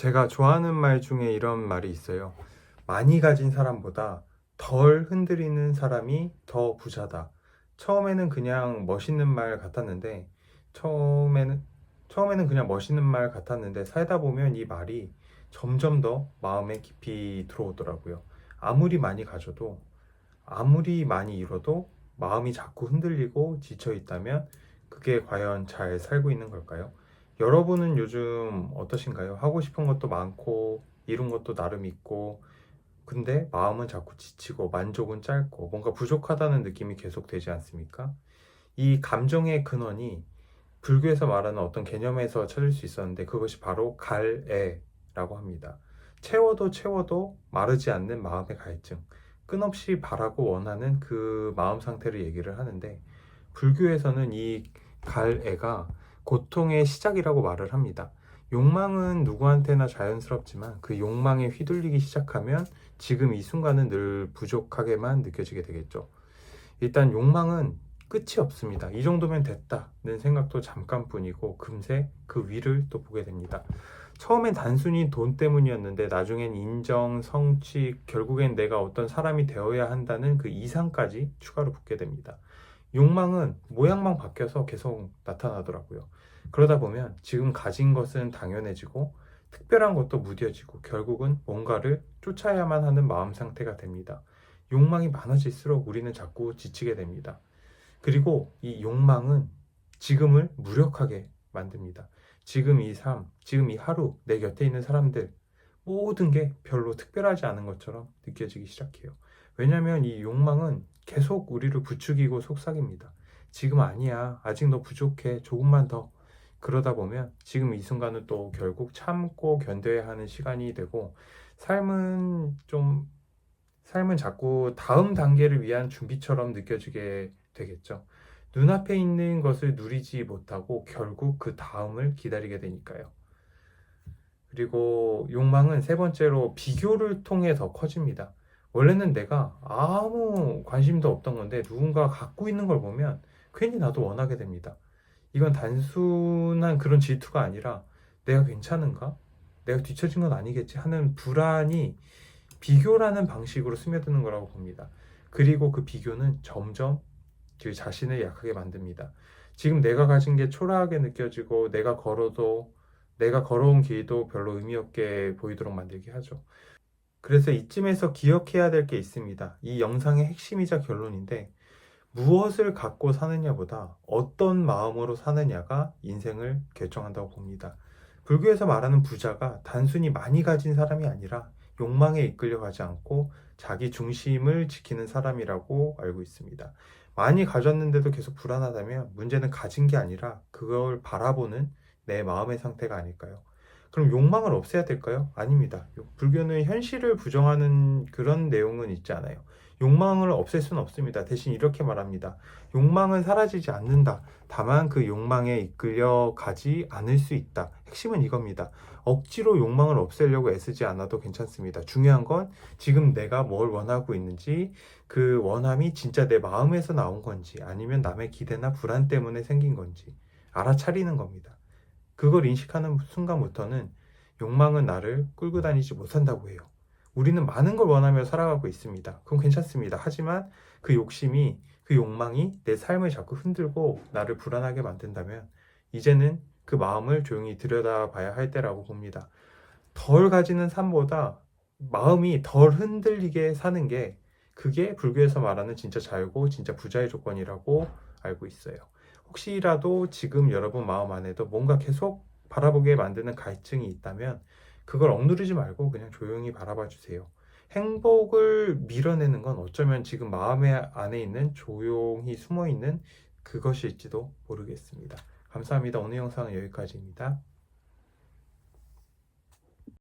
제가 좋아하는 말 중에 이런 말이 있어요. 많이 가진 사람보다 덜 흔들리는 사람이 더 부자다. 처음에는 그냥 멋있는 말 같았는데, 처음에는, 처음에는 그냥 멋있는 말 같았는데, 살다 보면 이 말이 점점 더 마음에 깊이 들어오더라고요. 아무리 많이 가져도, 아무리 많이 잃어도 마음이 자꾸 흔들리고 지쳐 있다면, 그게 과연 잘 살고 있는 걸까요? 여러분은 요즘 어떠신가요? 하고 싶은 것도 많고, 이룬 것도 나름 있고, 근데 마음은 자꾸 지치고, 만족은 짧고, 뭔가 부족하다는 느낌이 계속 되지 않습니까? 이 감정의 근원이 불교에서 말하는 어떤 개념에서 찾을 수 있었는데, 그것이 바로 갈애라고 합니다. 채워도 채워도 마르지 않는 마음의 갈증, 끊없이 바라고 원하는 그 마음 상태를 얘기를 하는데, 불교에서는 이 갈애가 고통의 시작이라고 말을 합니다. 욕망은 누구한테나 자연스럽지만 그 욕망에 휘둘리기 시작하면 지금 이 순간은 늘 부족하게만 느껴지게 되겠죠. 일단 욕망은 끝이 없습니다. 이 정도면 됐다는 생각도 잠깐뿐이고 금세 그 위를 또 보게 됩니다. 처음엔 단순히 돈 때문이었는데 나중엔 인정, 성취, 결국엔 내가 어떤 사람이 되어야 한다는 그 이상까지 추가로 붙게 됩니다. 욕망은 모양만 바뀌어서 계속 나타나더라고요. 그러다 보면 지금 가진 것은 당연해지고 특별한 것도 무뎌지고 결국은 뭔가를 쫓아야만 하는 마음 상태가 됩니다. 욕망이 많아질수록 우리는 자꾸 지치게 됩니다. 그리고 이 욕망은 지금을 무력하게 만듭니다. 지금 이 삶, 지금 이 하루, 내 곁에 있는 사람들, 모든 게 별로 특별하지 않은 것처럼 느껴지기 시작해요. 왜냐하면 이 욕망은 계속 우리를 부추기고 속삭입니다. 지금 아니야. 아직 너 부족해. 조금만 더. 그러다 보면 지금 이 순간은 또 결국 참고 견뎌야 하는 시간이 되고 삶은 좀 삶은 자꾸 다음 단계를 위한 준비처럼 느껴지게 되겠죠. 눈앞에 있는 것을 누리지 못하고 결국 그 다음을 기다리게 되니까요. 그리고 욕망은 세 번째로 비교를 통해 더 커집니다. 원래는 내가 아무 관심도 없던 건데 누군가 갖고 있는 걸 보면 괜히 나도 원하게 됩니다. 이건 단순한 그런 질투가 아니라 내가 괜찮은가? 내가 뒤처진 건 아니겠지 하는 불안이 비교라는 방식으로 스며드는 거라고 봅니다. 그리고 그 비교는 점점 그 자신을 약하게 만듭니다. 지금 내가 가진 게 초라하게 느껴지고 내가 걸어도 내가 걸어온 길도 별로 의미 없게 보이도록 만들게 하죠. 그래서 이쯤에서 기억해야 될 게 있습니다. 이 영상의 핵심이자 결론인데 무엇을 갖고 사느냐보다 어떤 마음으로 사느냐가 인생을 결정한다고 봅니다. 불교에서 말하는 부자가 단순히 많이 가진 사람이 아니라 욕망에 이끌려 가지 않고 자기 중심을 지키는 사람이라고 알고 있습니다. 많이 가졌는데도 계속 불안하다면 문제는 가진 게 아니라 그걸 바라보는 내 마음의 상태가 아닐까요? 그럼 욕망을 없애야 될까요? 아닙니다. 불교는 현실을 부정하는 그런 내용은 있지 않아요. 욕망을 없앨 수는 없습니다. 대신 이렇게 말합니다. 욕망은 사라지지 않는다. 다만 그 욕망에 이끌려 가지 않을 수 있다. 핵심은 이겁니다. 억지로 욕망을 없애려고 애쓰지 않아도 괜찮습니다. 중요한 건 지금 내가 뭘 원하고 있는지 그 원함이 진짜 내 마음에서 나온 건지 아니면 남의 기대나 불안 때문에 생긴 건지 알아차리는 겁니다. 그걸 인식하는 순간부터는 욕망은 나를 끌고 다니지 못한다고 해요. 우리는 많은 걸 원하며 살아가고 있습니다. 그건 괜찮습니다. 하지만 그 욕심이, 그 욕망이 내 삶을 자꾸 흔들고 나를 불안하게 만든다면 이제는 그 마음을 조용히 들여다봐야 할 때라고 봅니다. 덜 가지는 삶보다 마음이 덜 흔들리게 사는 게 그게 불교에서 말하는 진짜 자유고 진짜 부자의 조건이라고 알고 있어요. 혹시라도 지금 여러분 마음 안에도 뭔가 계속 바라보게 만드는 갈증이 있다면 그걸 억누르지 말고 그냥 조용히 바라봐 주세요. 행복을 밀어내는 건 어쩌면 지금 마음의 안에 있는 조용히 숨어 있는 그것일지도 모르겠습니다. 감사합니다. 오늘 영상은 여기까지입니다.